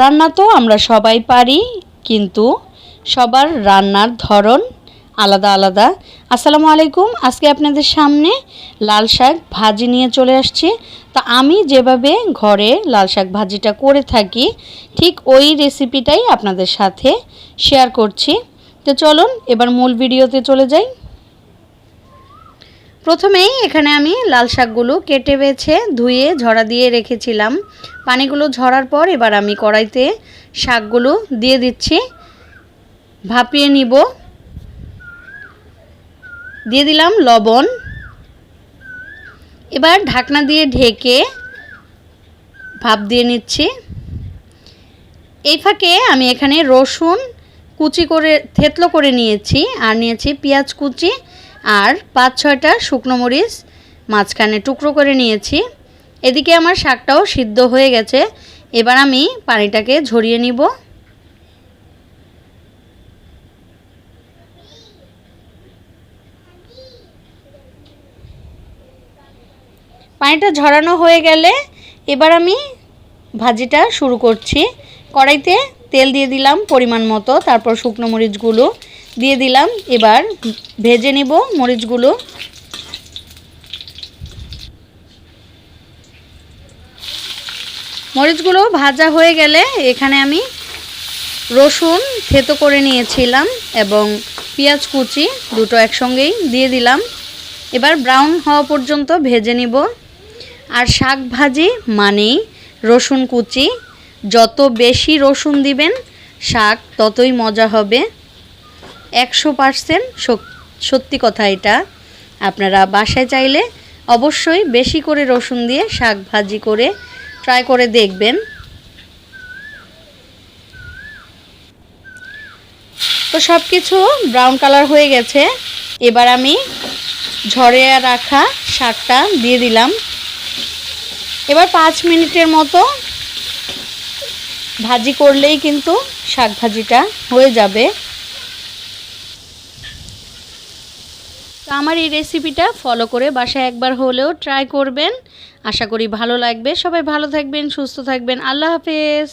রান্না তো আমরা সবাই পারি, কিন্তু সবার রান্নার ধরন আলাদা আলাদা। আসসালামু আলাইকুম, আজকে আপনাদের সামনে লাল শাক ভাজি নিয়ে চলে আসছি। তা আমি যেভাবে ঘরে লাল শাক ভাজিটা করে থাকি, ঠিক ওই রেসিপিটাই আপনাদের সাথে শেয়ার করছি। তো চলুন, এবার মূল ভিডিওতে চলে যাই। প্রথমেই এখানে আমি লাল শাকগুলো কেটে বেছে ধুয়ে ঝরা দিয়ে রেখেছিলাম। পানিগুলো ঝরার পর এবার আমি কড়াইতে শাকগুলো দিয়ে দিচ্ছি। ভাপিয়ে নিব। দিয়ে দিলাম লবণ। এবার ঢাকনা দিয়ে ঢেকে ভাপ দিয়ে নিচ্ছি। এই ফাঁকে আমি এখানে রসুন কুচি করে থেতলো করে নিয়েছি আর নিয়েছি পেঁয়াজ কুচি। আর পাঁচ ছয়টা শুকনো মরিচ মাঝখানে টুকরো করে নিয়েছি। এদিকে আমার শাকটাও সিদ্ধ হয়ে গেছে। এবার আমি পানিটাকে ঝরিয়ে নিব। পানিটা ঝরানো হয়ে গেলে এবার আমি ভাজিটা শুরু করছি। কড়াইতে তেল দিয়ে দিলাম পরিমাণ মতো, তারপর শুকনো মরিচগুলো। দিয়ে দিলাম। এবার ভেজে নিব মরিচগুলো। মরিচগুলো ভাজা হয়ে গেলে এখানে আমি রসুন থেতো করে নিয়েছিলাম এবং পেঁয়াজ কুচি দুটো একসঙ্গেই দিয়ে দিলাম। এবার ব্রাউন হওয়া পর্যন্ত ভেজে নিব। আর শাক ভাজি মানেই রসুন কুচি। যত বেশি রসুন দিবেন, শাক ততই মজা হবে। একশো পার্সেন্ট সত্যি কথা এটা। আপনারা বাসায় চাইলে অবশ্যই বেশি করে রসুন দিয়ে শাক ভাজি করে ট্রাই করে দেখবেন। তো সব কিছু ব্রাউন কালার হয়ে গেছে। এবার আমি ঝরে রাখা শাকটা দিয়ে দিলাম। এবার পাঁচ মিনিটের মতো ভাজি করলেই কিন্তু শাক ভাজিটা হয়ে যাবে। আমার এই রেসিপিটা ফলো করে বাসায় একবার হলেও ট্রাই করবেন। আশা করি ভালো লাগবে। সবাই ভালো থাকবেন, সুস্থ থাকবেন। আল্লাহ হাফেজ।